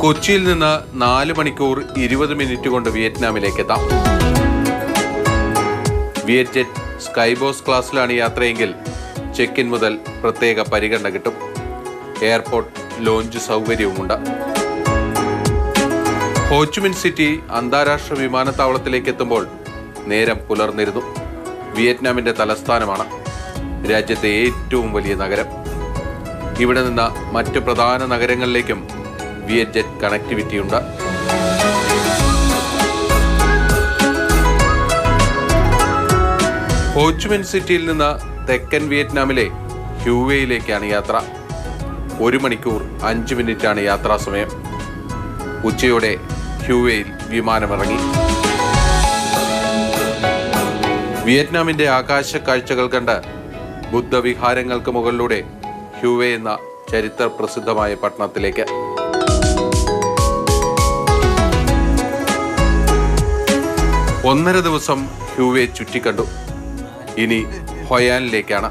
കൊച്ചിയിൽ നിന്ന് നാല് മണിക്കൂർ ഇരുപത് മിനിറ്റ് കൊണ്ട് വിയറ്റ്നാമിലേക്ക് എത്താം വിയറ്റ്ജെറ്റ് സ്കൈബോസ് ക്ലാസ്സിലാണ് യാത്രയെങ്കിൽ ചെക്ക് ഇൻ മുതൽ പ്രത്യേക പരിഗണന കിട്ടും. എയർപോർട്ട് ലോഞ്ച് സൗകര്യവുമുണ്ട്. ഹോച്ചുമിൻ സിറ്റി അന്താരാഷ്ട്ര വിമാനത്താവളത്തിലേക്ക് എത്തുമ്പോൾ നേരം പുലർന്നിരുന്നു. വിയറ്റ്നാമിന്റെ തലസ്ഥാനമാണ് രാജ്യത്തെ ഏറ്റവും വലിയ നഗരം. ഇവിടെ നിന്ന് മറ്റ് പ്രധാന നഗരങ്ങളിലേക്കും വിയറ്റ് ജെറ്റ് കണക്ടിവിറ്റി ഉണ്ട് ഹോച്ചുമിൻ സിറ്റിയിൽ നിന്ന് തെക്കൻ വിയറ്റ്നാമിലെ ഹ്യൂവേയിലേക്കാണ് യാത്ര. ഒരു മണിക്കൂർ അഞ്ച് മിനിറ്റാണ് യാത്രാ സമയം. ഉച്ചയോടെ ഹ്യൂവേയിൽ വിമാനമിറങ്ങി. വിയറ്റ്നാമിന്റെ ആകാശ കാഴ്ചകൾ കണ്ട് ബുദ്ധവിഹാരങ്ങൾക്ക് മുകളിലൂടെ ഹ്യൂവേ എന്ന ചരിത്ര പ്രസിദ്ധമായ പട്ടണത്തിലേക്ക്. ഒന്നര ദിവസം ഹ്യൂവെ ചുറ്റിക്കണ്ടു. ഇനി ഹൊയാനിലേക്കാണ്.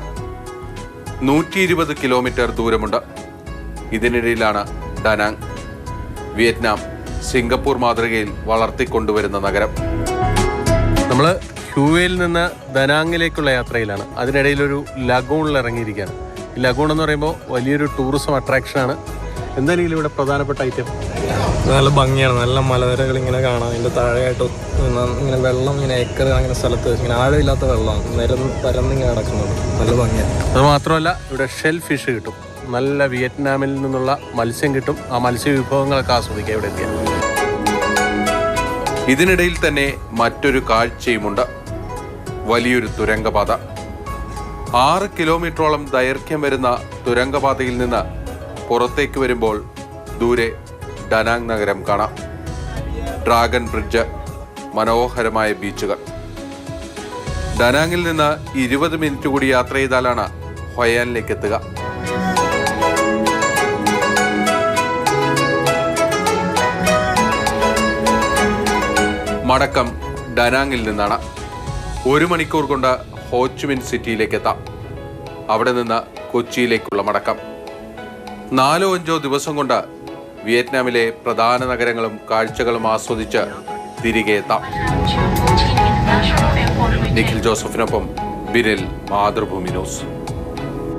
നൂറ്റി ഇരുപത് കിലോമീറ്റർ ദൂരമുണ്ട്. ഇതിനിടയിലാണ് ഡനാങ്. വിയറ്റ്നാം സിംഗപ്പൂർ മാതൃകയിൽ വളർത്തിക്കൊണ്ടുവരുന്ന നഗരം. നമ്മൾ ഹ്യൂവയിൽ നിന്ന് ദനാങ്ങിലേക്കുള്ള യാത്രയിലാണ്. അതിനിടയിൽ ഒരു ലഗൂണിൽ ഇറങ്ങിയിരിക്കുകയാണ് ഈ ലഗൂൺ എന്ന് പറയുമ്പോൾ വലിയൊരു ടൂറിസം അട്രാക്ഷനാണ്. എന്തായാലും ഇവിടെ പ്രധാനപ്പെട്ട ഐറ്റം. നല്ല ഭംഗിയാണ്. നല്ല മലനിരകൾ ഇങ്ങനെ കാണാം. അതിന്റെ താഴെയായിട്ട് ഇങ്ങനെ വെള്ളം ഇങ്ങനെ ഏക്കർ അങ്ങനെ സ്ഥലത്ത് ഇങ്ങനെ ആഴമില്ലാത്ത വെള്ളമാണ്. നിരന്ന് പരന്നിങ്ങനെ കിടക്കുന്നത് നല്ല ഭംഗിയാണ്. അത് മാത്രമല്ല ഇവിടെ ഷെൽ ഫിഷ് കിട്ടും. നല്ല വിയറ്റ്നാമിൽ നിന്നുള്ള മത്സ്യം കിട്ടും. ആ മത്സ്യ വിഭവങ്ങളൊക്കെ ആസ്വദിക്കാം ഇവിടെ എത്തിയാൽ ഇതിനിടയിൽ തന്നെ മറ്റൊരു കാഴ്ചയുമുണ്ട്. വലിയൊരു തുരങ്കപാത. ആറ് കിലോമീറ്ററോളം ദൈർഘ്യം വരുന്ന തുരങ്കപാതയിൽ നിന്ന് പുറത്തേക്ക് വരുമ്പോൾ ദൂരെ ഡനാങ് നഗരം കാണാം. ഡ്രാഗൺ ബ്രിഡ്ജ് മനോഹരമായ ബീച്ചുകൾ. ഡനാങ്ങിൽ നിന്ന് ഇരുപത് മിനിറ്റ് കൂടി യാത്ര ചെയ്താലാണ് ഹൊയാനിലേക്ക് എത്തുക. മടക്കം ഡനാങ്ങിൽ നിന്നാണ്. ഒരു മണിക്കൂർ കൊണ്ട് ഹോച്ചുമിൻ സിറ്റിയിലേക്ക് എത്താം. അവിടെ നിന്ന് കൊച്ചിയിലേക്കുള്ള മടക്കം. നാലോ അഞ്ചോ ദിവസം കൊണ്ട് വിയറ്റ്നാമിലെ പ്രധാന നഗരങ്ങളും കാഴ്ചകളും ആസ്വദിച്ച് തിരികെ എത്താം. നിഖിൽ ജോസഫിനൊപ്പം ബിരൽ മാതൃഭൂമി ന്യൂസ്.